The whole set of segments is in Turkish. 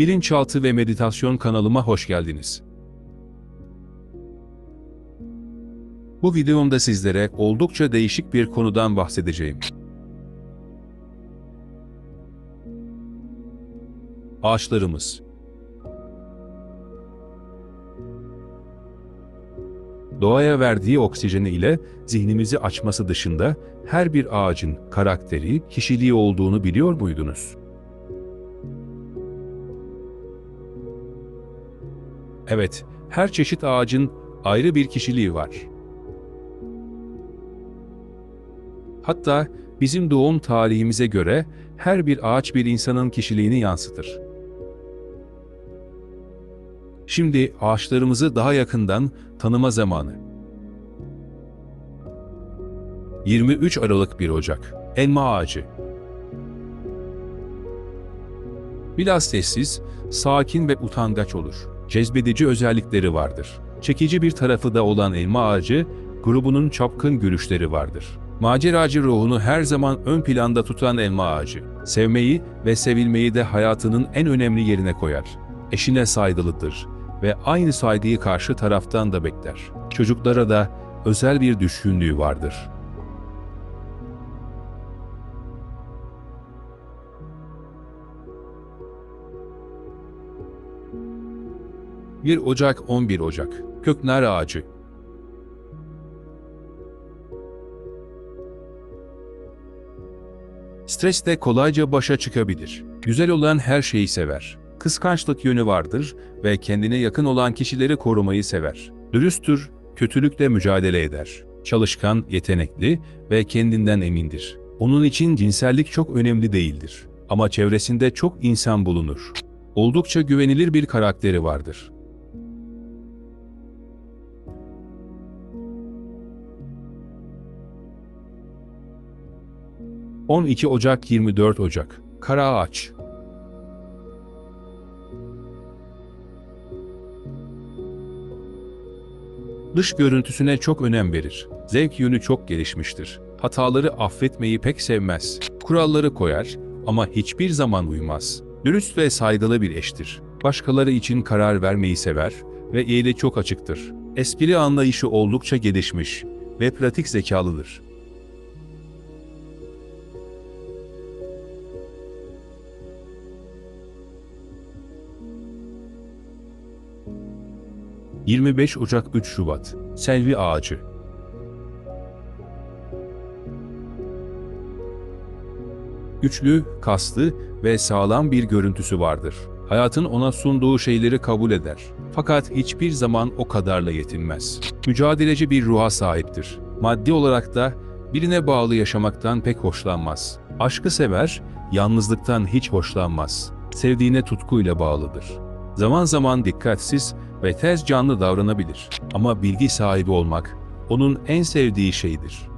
Bilinçaltı ve Meditasyon kanalıma hoş geldiniz. Bu videomda sizlere oldukça değişik bir konudan bahsedeceğim. Ağaçlarımız. Doğaya verdiği oksijeni ile zihnimizi açması dışında her bir ağacın karakteri, kişiliği olduğunu biliyor muydunuz? Evet, her çeşit ağacın ayrı bir kişiliği var. Hatta bizim doğum tarihimize göre her bir ağaç bir insanın kişiliğini yansıtır. Şimdi ağaçlarımızı daha yakından tanıma zamanı. 23 Aralık 1 Ocak Elma Ağacı Biraz sessiz, sakin ve utangaç olur. Cezbedici özellikleri vardır. Çekici bir tarafı da olan elma ağacı, grubunun çapkın gülüşleri vardır. Maceracı ruhunu her zaman ön planda tutan elma ağacı, sevmeyi ve sevilmeyi de hayatının en önemli yerine koyar. Eşine saygılıdır ve aynı saygıyı karşı taraftan da bekler. Çocuklara da özel bir düşkünlüğü vardır. Bir Ocak 11 Ocak Köknar Ağacı Stresle kolayca başa çıkabilir. Güzel olan her şeyi sever. Kıskançlık yönü vardır ve kendine yakın olan kişileri korumayı sever. Dürüsttür, kötülükle mücadele eder. Çalışkan, yetenekli ve kendinden emindir. Onun için cinsellik çok önemli değildir. Ama çevresinde çok insan bulunur. Oldukça güvenilir bir karakteri vardır. 12 Ocak 24 Ocak Kara Ağaç Dış görüntüsüne çok önem verir. Zevk yönü çok gelişmiştir. Hataları affetmeyi pek sevmez. Kuralları koyar ama hiçbir zaman uymaz. Dürüst ve saygılı bir eştir. Başkaları için karar vermeyi sever ve eli çok açıktır. Espri anlayışı oldukça gelişmiş ve pratik zekalıdır. 25 Ocak 3 Şubat Selvi Ağacı Güçlü, kaslı ve sağlam bir görüntüsü vardır. Hayatın ona sunduğu şeyleri kabul eder. Fakat hiçbir zaman o kadarla yetinmez. Mücadeleci bir ruha sahiptir. Maddi olarak da birine bağlı yaşamaktan pek hoşlanmaz. Aşkı sever, yalnızlıktan hiç hoşlanmaz. Sevdiğine tutkuyla bağlıdır. Zaman zaman dikkatsiz ve tez canlı davranabilir. Ama bilgi sahibi olmak onun en sevdiği şeydir.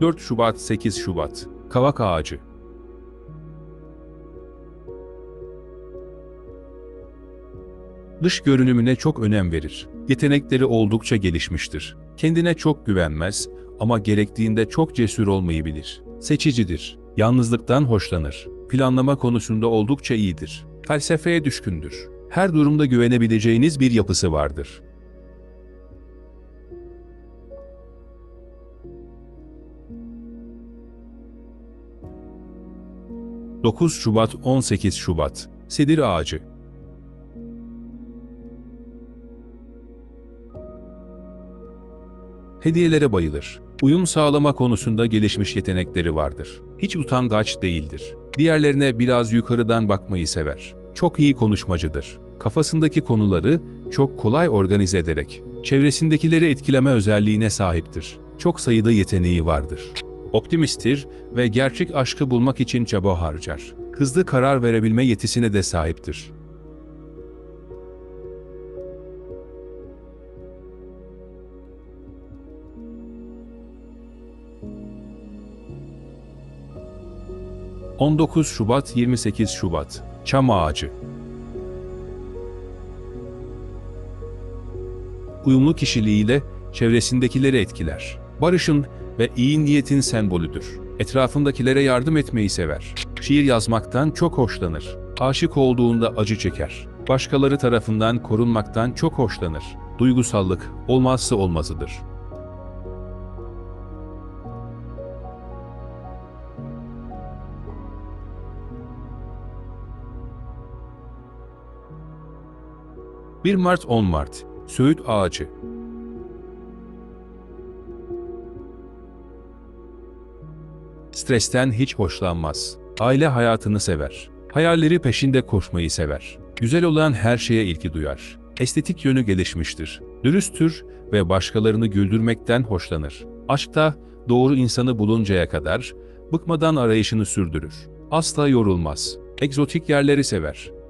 ...4 Şubat 8 Şubat Kavak Ağacı Dış görünümüne çok önem verir. Yetenekleri oldukça gelişmiştir. Kendine çok güvenmez ama gerektiğinde çok cesur olmayı bilir. Seçicidir. Yalnızlıktan hoşlanır. Planlama konusunda oldukça iyidir. Felsefeye düşkündür. Her durumda güvenebileceğiniz bir yapısı vardır. ...9 Şubat 18 Şubat Sedir Ağacı Hediyelere bayılır. Uyum sağlama konusunda gelişmiş yetenekleri vardır. Hiç utangaç değildir. Diğerlerine biraz yukarıdan bakmayı sever. Çok iyi konuşmacıdır. Kafasındaki konuları çok kolay organize ederek çevresindekileri etkileme özelliğine sahiptir. Çok sayıda yeteneği vardır. Optimisttir ve gerçek aşkı bulmak için çaba harcar. Hızlı karar verebilme yetisine de sahiptir. 19 Şubat 28 Şubat Çam Ağacı Uyumlu kişiliğiyle çevresindekileri etkiler. Barışın ve iyi niyetin sembolüdür. Etrafındakilere yardım etmeyi sever. Şiir yazmaktan çok hoşlanır. Aşık olduğunda acı çeker. Başkaları tarafından korunmaktan çok hoşlanır. Duygusallık olmazsa olmazıdır. 1 Mart 10 Mart Söğüt Ağacı Stresten hiç hoşlanmaz. Aile hayatını sever. Hayalleri peşinde koşmayı sever. Güzel olan her şeye ilgi duyar. Estetik yönü gelişmiştir. Dürüsttür ve başkalarını güldürmekten hoşlanır. Aşkta doğru insanı buluncaya kadar bıkmadan arayışını sürdürür. Asla yorulmaz. Egzotik yerleri sever.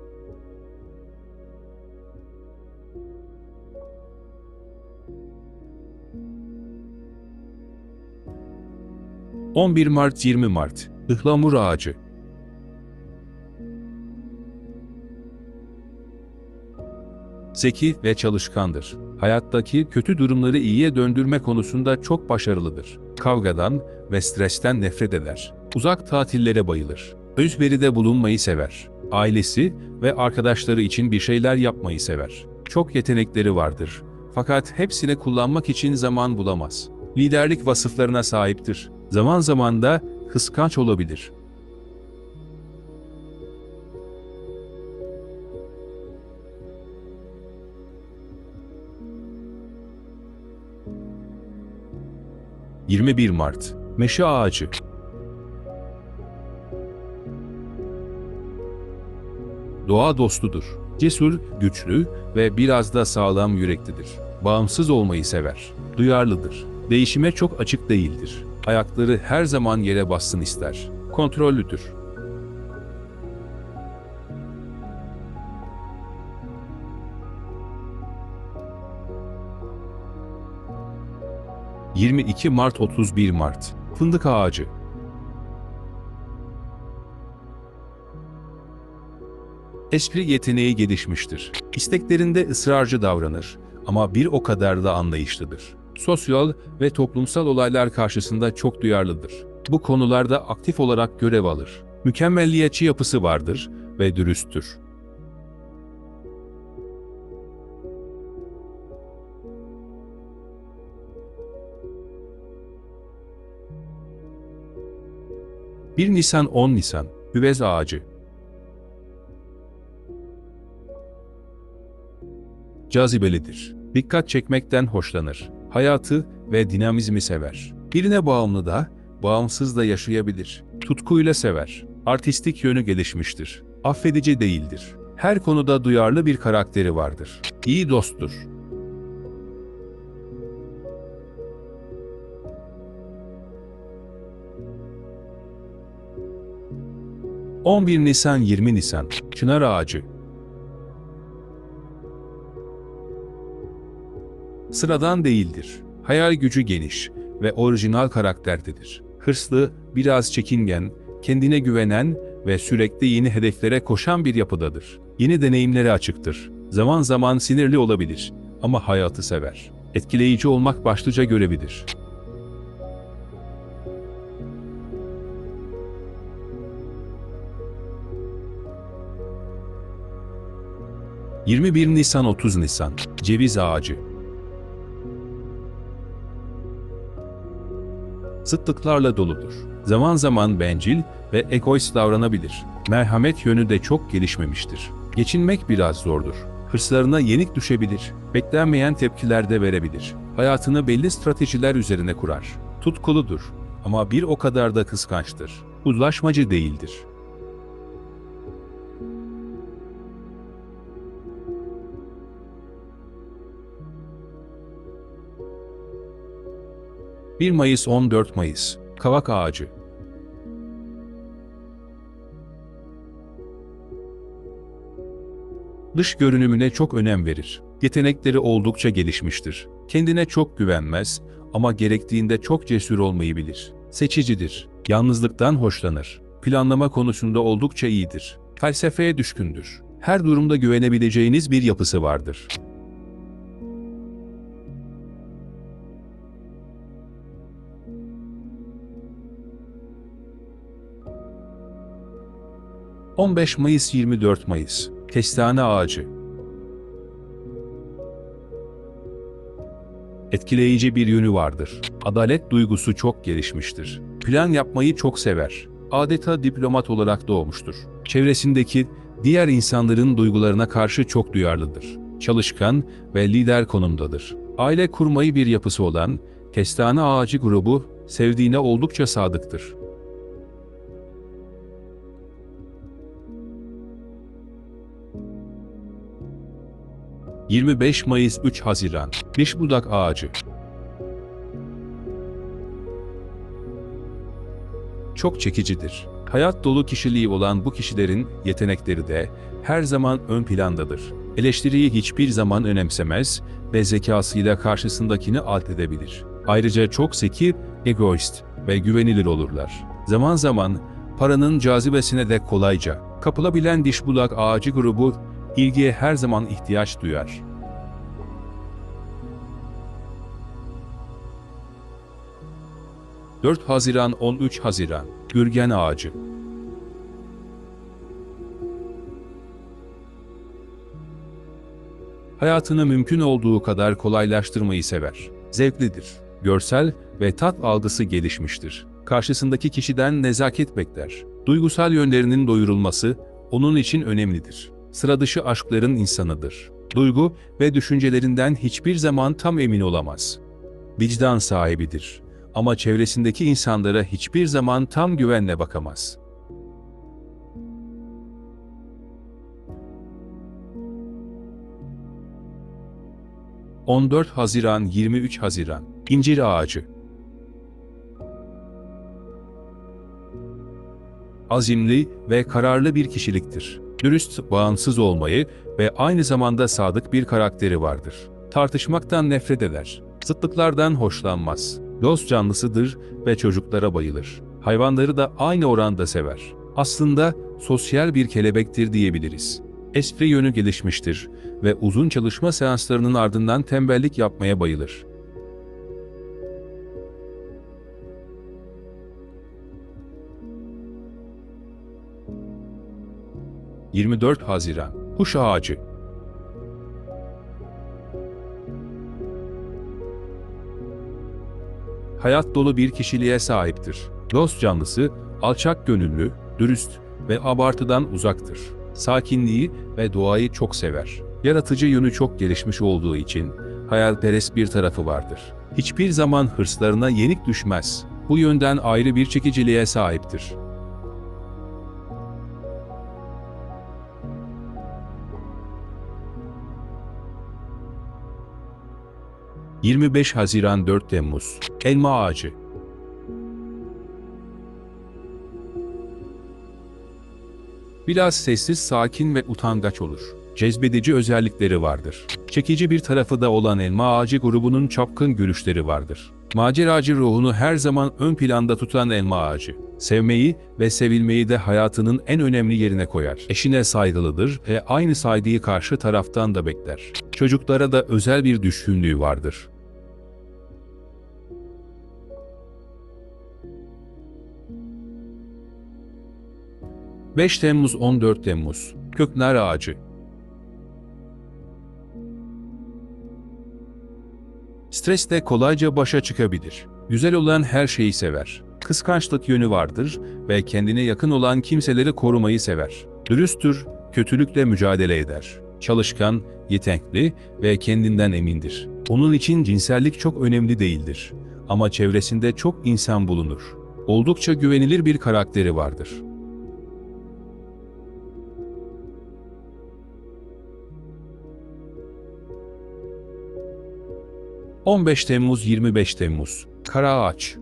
11 Mart 20 Mart Ihlamur Ağacı Zeki ve çalışkandır. Hayattaki kötü durumları iyiye döndürme konusunda çok başarılıdır. Kavgadan ve stresten nefret eder. Uzak tatillere bayılır. Özveride bulunmayı sever. Ailesi ve arkadaşları için bir şeyler yapmayı sever. Çok yetenekleri vardır. Fakat hepsini kullanmak için zaman bulamaz. Liderlik vasıflarına sahiptir zaman zaman da kıskanç olabilir. ...21 Mart, Meşe Ağacı Doğa dostudur. Cesur, güçlü ve biraz da sağlam yüreklidir. Bağımsız olmayı sever. Duyarlıdır. Değişime çok açık değildir ayakları her zaman yere bassın ister. Kontrollüdür. ...22 Mart 31 Mart Fındık Ağacı Espri yeteneği gelişmiştir. İsteklerinde ısrarcı davranır ama bir o kadar da anlayışlıdır sosyal ve toplumsal olaylar karşısında çok duyarlıdır. Bu konularda aktif olarak görev alır. Mükemmelliyetçi yapısı vardır ve dürüsttür. Bir Nisan 10 Nisan Hüvez Ağacı Cazibelidir. Dikkat çekmekten hoşlanır hayatı ve dinamizmi sever. Birine bağımlı da, bağımsız da yaşayabilir. Tutkuyla sever. Artistik yönü gelişmiştir. Affedici değildir. Her konuda duyarlı bir karakteri vardır. İyi dosttur. ...11 Nisan 20 Nisan Çınar Ağacı Sıradan değildir. Hayal gücü geniş ve orijinal karakterdedir. Hırslı, biraz çekingen, kendine güvenen ve sürekli yeni hedeflere koşan bir yapıdadır. Yeni deneyimlere açıktır. Zaman zaman sinirli olabilir ama hayatı sever. Etkileyici olmak başlıca görevidir. ...21 Nisan 30 Nisan Ceviz Ağacı zıtlıklarla doludur. Zaman zaman bencil ve egoist davranabilir. Merhamet yönü de çok gelişmemiştir. Geçinmek biraz zordur. Hırslarına yenik düşebilir, beklenmeyen tepkiler de verebilir. Hayatını belli stratejiler üzerine kurar. Tutkuludur ama bir o kadar da kıskançtır. Uzlaşmacı değildir. 1 Mayıs 14 Mayıs Kavak Ağacı Dış görünümüne çok önem verir. Yetenekleri oldukça gelişmiştir. Kendine çok güvenmez ama gerektiğinde çok cesur olmayı bilir. Seçicidir. Yalnızlıktan hoşlanır. Planlama konusunda oldukça iyidir. Felsefeye düşkündür. Her durumda güvenebileceğiniz bir yapısı vardır. 15 Mayıs 24 Mayıs Kestane ağacı Etkileyici bir yönü vardır. Adalet duygusu çok gelişmiştir. Plan yapmayı çok sever. Adeta diplomat olarak doğmuştur. Çevresindeki diğer insanların duygularına karşı çok duyarlıdır. Çalışkan ve lider konumdadır. Aile kurmayı bir yapısı olan Kestane Ağacı grubu sevdiğine oldukça sadıktır. ...25 Mayıs 3 Haziran... ...Diş budak ağacı... Çok çekicidir. Hayat dolu kişiliği olan bu kişilerin yetenekleri de her zaman ön plandadır. Eleştiriyi hiçbir zaman önemsemez ve zekasıyla karşısındakini alt edebilir. Ayrıca çok zeki, egoist ve güvenilir olurlar. Zaman zaman paranın cazibesine de kolayca kapılabilen dişbulak ağacı grubu ilgiye her zaman ihtiyaç duyar. ...4 Haziran 13 Haziran... ...Gürgen Ağacı... Hayatını mümkün olduğu kadar kolaylaştırmayı sever. Zevklidir. Görsel ve tat algısı gelişmiştir. Karşısındaki kişiden nezaket bekler. Duygusal yönlerinin doyurulması onun için önemlidir. Sıradışı aşkların insanıdır. Duygu ve düşüncelerinden hiçbir zaman tam emin olamaz. Vicdan sahibidir ama çevresindeki insanlara hiçbir zaman tam güvenle bakamaz. ...14 Haziran 23 Haziran... İncir Ağacı Azimli ve kararlı bir kişiliktir. Dürüst, bağımsız olmayı ve aynı zamanda sadık bir karakteri vardır. Tartışmaktan nefret eder. Zıtlıklardan hoşlanmaz. Dost canlısıdır ve çocuklara bayılır. Hayvanları da aynı oranda sever. Aslında sosyal bir kelebektir diyebiliriz. Espri yönü gelişmiştir ve uzun çalışma seanslarının ardından tembellik yapmaya bayılır. ...24 Haziran... Kuş Ağacı hayat dolu bir kişiliğe sahiptir. Dost canlısı, alçak gönüllü, dürüst ve abartıdan uzaktır. Sakinliği ve doğayı çok sever. Yaratıcı yönü çok gelişmiş olduğu için hayalperest bir tarafı vardır. Hiçbir zaman hırslarına yenik düşmez. Bu yönden ayrı bir çekiciliğe sahiptir. ...25 Haziran 4 Temmuz... ...Elma Ağacı Biraz sessiz, sakin ve utangaç olur. Cezbedici özellikleri vardır. Çekici bir tarafı da olan elma ağacı grubunun çapkın görüşleri vardır. Maceracı ruhunu her zaman ön planda tutan elma ağacı. Sevmeyi ve sevilmeyi de hayatının en önemli yerine koyar. Eşine saygılıdır ve aynı saygıyı karşı taraftan da bekler. Çocuklara da özel bir düşkünlüğü vardır. 5 Temmuz 14 Temmuz Köknar Ağacı Stresle kolayca başa çıkabilir. Güzel olan her şeyi sever. Kıskançlık yönü vardır ve kendine yakın olan kimseleri korumayı sever. Dürüsttür, kötülükle mücadele eder. Çalışkan, yetenekli ve kendinden emindir. Onun için cinsellik çok önemli değildir. Ama çevresinde çok insan bulunur. Oldukça güvenilir bir karakteri vardır. 15 Temmuz 25 Temmuz Kara Ağaç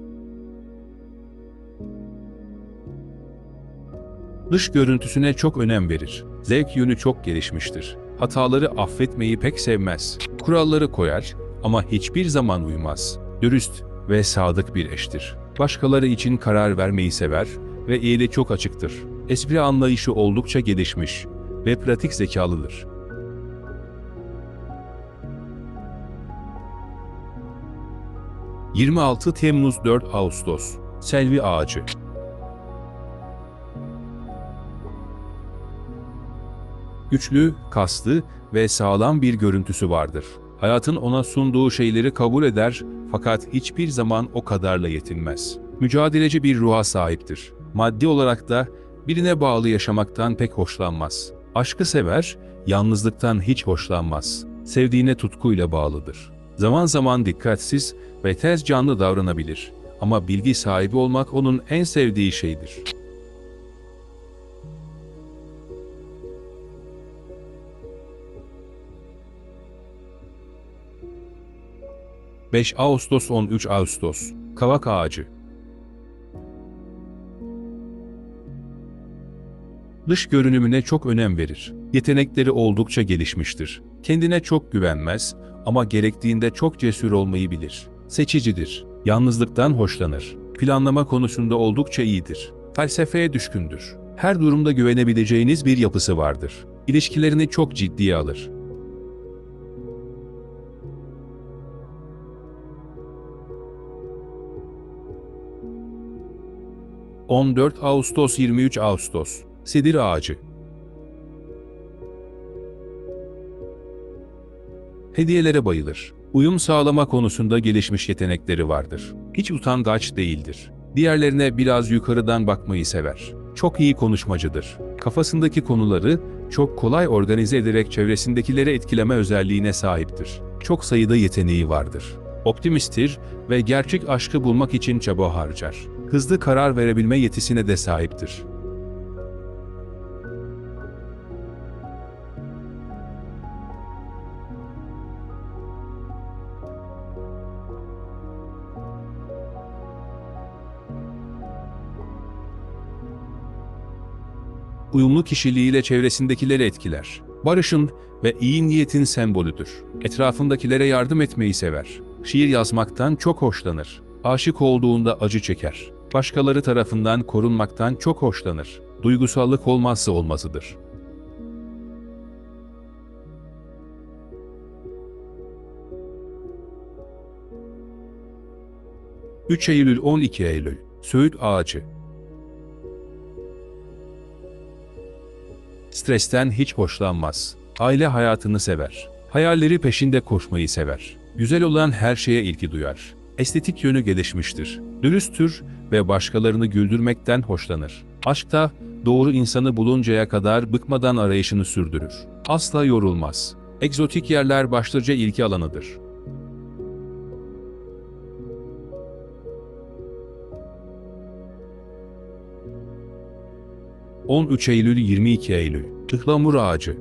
Dış görüntüsüne çok önem verir. Zevk yönü çok gelişmiştir. Hataları affetmeyi pek sevmez. Kuralları koyar ama hiçbir zaman uymaz. Dürüst ve sadık bir eştir. Başkaları için karar vermeyi sever ve iyiliğe çok açıktır. Espri anlayışı oldukça gelişmiş ve pratik zekalıdır. 26 Temmuz 4 Ağustos Selvi Ağacı Güçlü, kaslı ve sağlam bir görüntüsü vardır. Hayatın ona sunduğu şeyleri kabul eder fakat hiçbir zaman o kadarla yetinmez. Mücadeleci bir ruha sahiptir. Maddi olarak da birine bağlı yaşamaktan pek hoşlanmaz. Aşkı sever, yalnızlıktan hiç hoşlanmaz. Sevdiğine tutkuyla bağlıdır. Zaman zaman dikkatsiz ve tez canlı davranabilir. Ama bilgi sahibi olmak onun en sevdiği şeydir. 5 Ağustos 13 Ağustos Kavak Ağacı Dış görünümüne çok önem verir. Yetenekleri oldukça gelişmiştir. Kendine çok güvenmez ama gerektiğinde çok cesur olmayı bilir. Seçicidir. Yalnızlıktan hoşlanır. Planlama konusunda oldukça iyidir. Felsefeye düşkündür. Her durumda güvenebileceğiniz bir yapısı vardır. İlişkilerini çok ciddiye alır. 14 Ağustos 23 Ağustos Sedir Ağacı Hediyelere bayılır. Uyum sağlama konusunda gelişmiş yetenekleri vardır. Hiç utangaç değildir. Diğerlerine biraz yukarıdan bakmayı sever. Çok iyi konuşmacıdır. Kafasındaki konuları çok kolay organize ederek çevresindekileri etkileme özelliğine sahiptir. Çok sayıda yeteneği vardır. Optimisttir ve gerçek aşkı bulmak için çaba harcar hızlı karar verebilme yetisine de sahiptir. Uyumlu kişiliğiyle çevresindekileri etkiler. Barışın ve iyi niyetin sembolüdür. Etrafındakilere yardım etmeyi sever. Şiir yazmaktan çok hoşlanır. Aşık olduğunda acı çeker başkaları tarafından korunmaktan çok hoşlanır. Duygusallık olmazsa olmazıdır. ...3 Eylül 12 Eylül Söğüt Ağacı Stresten hiç hoşlanmaz. Aile hayatını sever. Hayalleri peşinde koşmayı sever. Güzel olan her şeye ilgi duyar. Estetik yönü gelişmiştir. Dürüsttür ve başkalarını güldürmekten hoşlanır. Aşkta doğru insanı buluncaya kadar bıkmadan arayışını sürdürür. Asla yorulmaz. Egzotik yerler başlıca ilgi alanıdır. ...13 Eylül 22 Eylül... ...Ihlamur Ağacı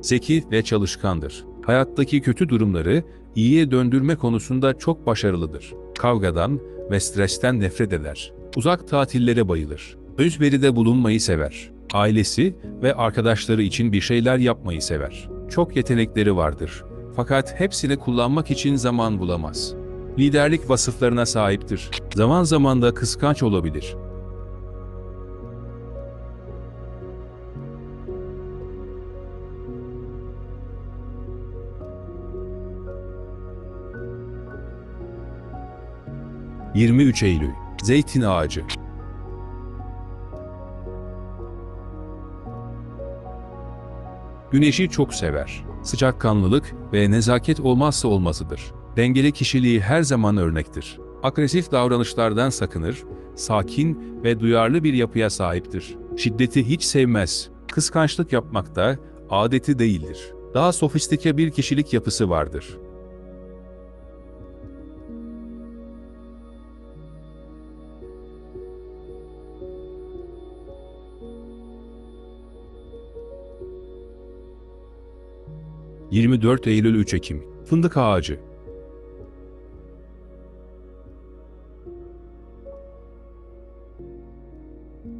Zeki ve çalışkandır hayattaki kötü durumları iyiye döndürme konusunda çok başarılıdır. Kavgadan ve stresten nefret eder. Uzak tatillere bayılır. Özveride bulunmayı sever. Ailesi ve arkadaşları için bir şeyler yapmayı sever. Çok yetenekleri vardır. Fakat hepsini kullanmak için zaman bulamaz. Liderlik vasıflarına sahiptir. Zaman zaman da kıskanç olabilir. 23 Eylül Zeytin Ağacı Güneşi çok sever. Sıcakkanlılık ve nezaket olmazsa olmazıdır. Dengeli kişiliği her zaman örnektir. Agresif davranışlardan sakınır, sakin ve duyarlı bir yapıya sahiptir. Şiddeti hiç sevmez. Kıskançlık yapmakta adeti değildir. Daha sofistike bir kişilik yapısı vardır. 24 Eylül 3 Ekim Fındık Ağacı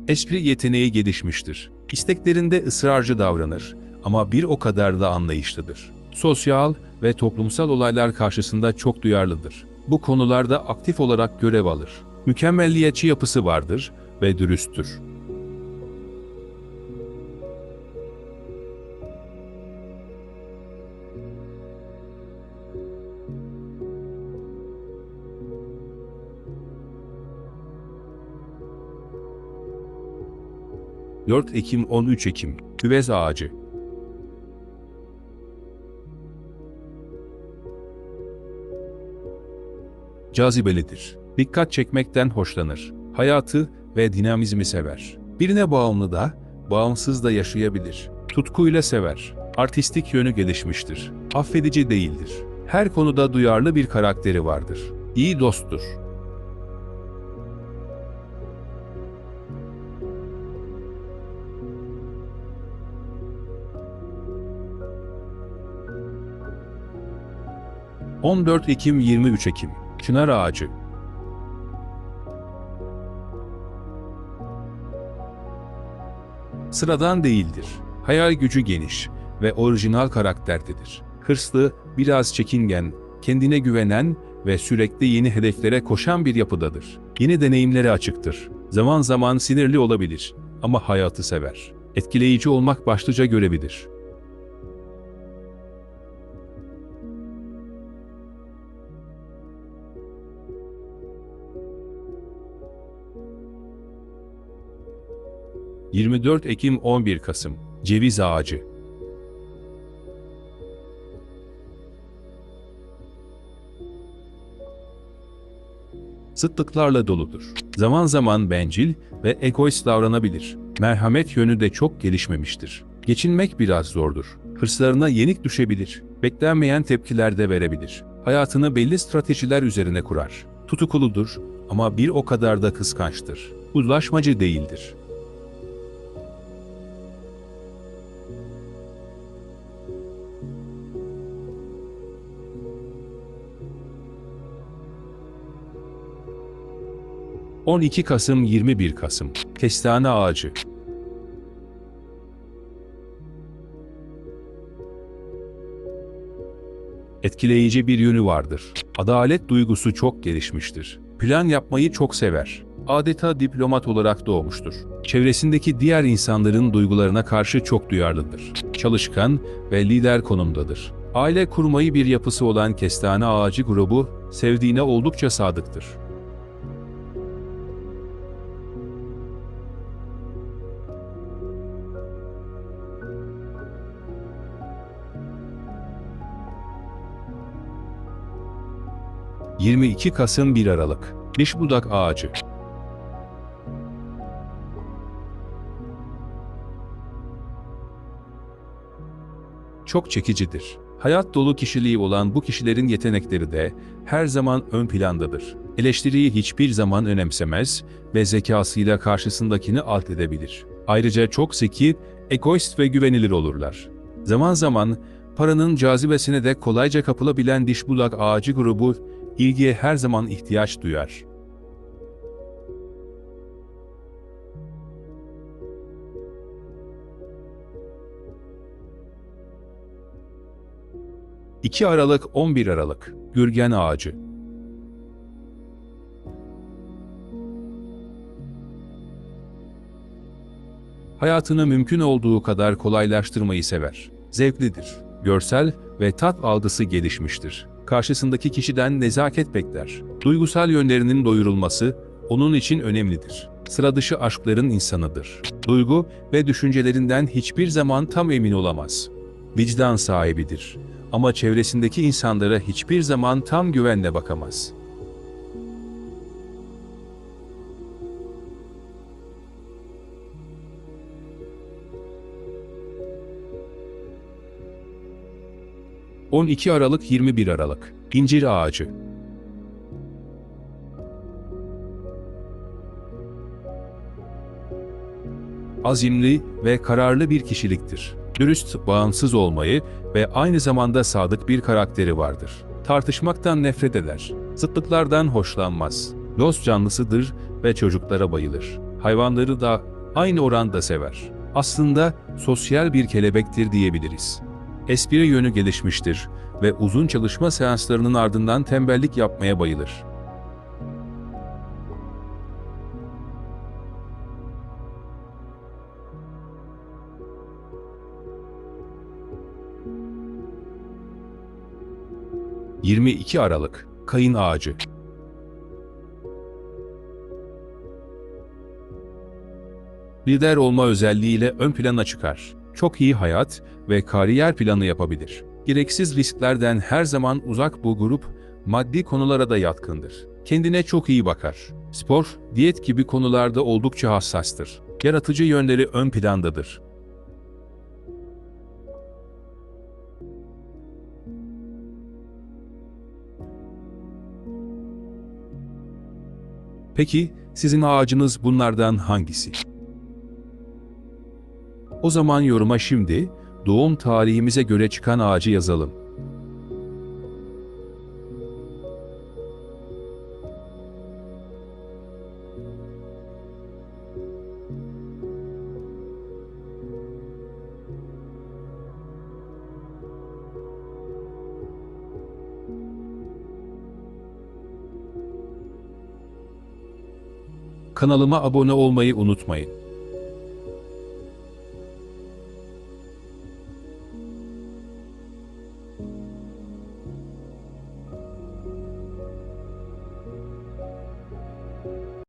Espri yeteneği gelişmiştir. İsteklerinde ısrarcı davranır ama bir o kadar da anlayışlıdır. Sosyal ve toplumsal olaylar karşısında çok duyarlıdır. Bu konularda aktif olarak görev alır. Mükemmelliyetçi yapısı vardır ve dürüsttür. 4 Ekim 13 Ekim Küvez ağacı Cazibelidir. Dikkat çekmekten hoşlanır. Hayatı ve dinamizmi sever. Birine bağımlı da, bağımsız da yaşayabilir. Tutkuyla sever. Artistik yönü gelişmiştir. Affedici değildir. Her konuda duyarlı bir karakteri vardır. İyi dosttur. ...14 Ekim 23 Ekim... ...Çınar Ağacı... Sıradan değildir. Hayal gücü geniş ve orijinal karakterdedir. Hırslı, biraz çekingen, kendine güvenen ve sürekli yeni hedeflere koşan bir yapıdadır. Yeni deneyimlere açıktır. Zaman zaman sinirli olabilir ama hayatı sever. Etkileyici olmak başlıca görevidir. ...24 Ekim 11 Kasım... ...Ceviz Ağacı... Sıtlıklarla doludur. Zaman zaman bencil ve egoist davranabilir. Merhamet yönü de çok gelişmemiştir. Geçinmek biraz zordur. Hırslarına yenik düşebilir. Beklenmeyen tepkiler de verebilir. Hayatını belli stratejiler üzerine kurar. Tutukuludur ama bir o kadar da kıskançtır. Uzlaşmacı değildir. ...12 Kasım 21 Kasım... ...Kestane Ağacı... Etkileyici bir yönü vardır. Adalet duygusu çok gelişmiştir. Plan yapmayı çok sever. Adeta diplomat olarak doğmuştur. Çevresindeki diğer insanların duygularına karşı çok duyarlıdır. Çalışkan ve lider konumdadır. Aile kurmayı bir yapısı olan kestane ağacı grubu sevdiğine oldukça sadıktır. ...22 Kasım 1 Aralık... ...Diş budak ağacı... çok çekicidir. Hayat dolu kişiliği olan bu kişilerin yetenekleri de her zaman ön plandadır. Eleştiriyi hiçbir zaman önemsemez ve zekasıyla karşısındakini alt edebilir. Ayrıca çok zeki, egoist ve güvenilir olurlar. Zaman zaman paranın cazibesine de kolayca kapılabilen dişbulak ağacı grubu ilgiye her zaman ihtiyaç duyar. ...2 Aralık 11 Aralık... ...Gürgen Ağacı... Hayatını mümkün olduğu kadar kolaylaştırmayı sever. Zevklidir. Görsel ve tat algısı gelişmiştir. Karşısındaki kişiden nezaket bekler. Duygusal yönlerinin doyurulması onun için önemlidir. Sıra dışı aşkların insanıdır. Duygu ve düşüncelerinden hiçbir zaman tam emin olamaz. Vicdan sahibidir ama çevresindeki insanlara hiçbir zaman tam güvenle bakamaz. ...12 Aralık 21 Aralık... İncir Ağacı Azimli ve kararlı bir kişiliktir. Dürüst, bağımsız olmayı ve aynı zamanda sadık bir karakteri vardır. Tartışmaktan nefret eder. Zıtlıklardan hoşlanmaz. Dost canlısıdır ve çocuklara bayılır. Hayvanları da aynı oranda sever. Aslında sosyal bir kelebektir diyebiliriz. Espri yönü gelişmiştir ve uzun çalışma seanslarının ardından tembellik yapmaya bayılır. ...22 Aralık... Kayın Ağacı Lider olma özelliğiyle ön plana çıkar. Çok iyi hayat ve kariyer planı yapabilir. Gereksiz risklerden her zaman uzak bu grup maddi konulara da yatkındır. Kendine çok iyi bakar. Spor, diyet gibi konularda oldukça hassastır. Yaratıcı yönleri ön plandadır. Peki sizin ağacınız bunlardan hangisi? O zaman yoruma şimdi doğum tarihimize göre çıkan ağacı yazalım. Kanalıma abone olmayı unutmayın.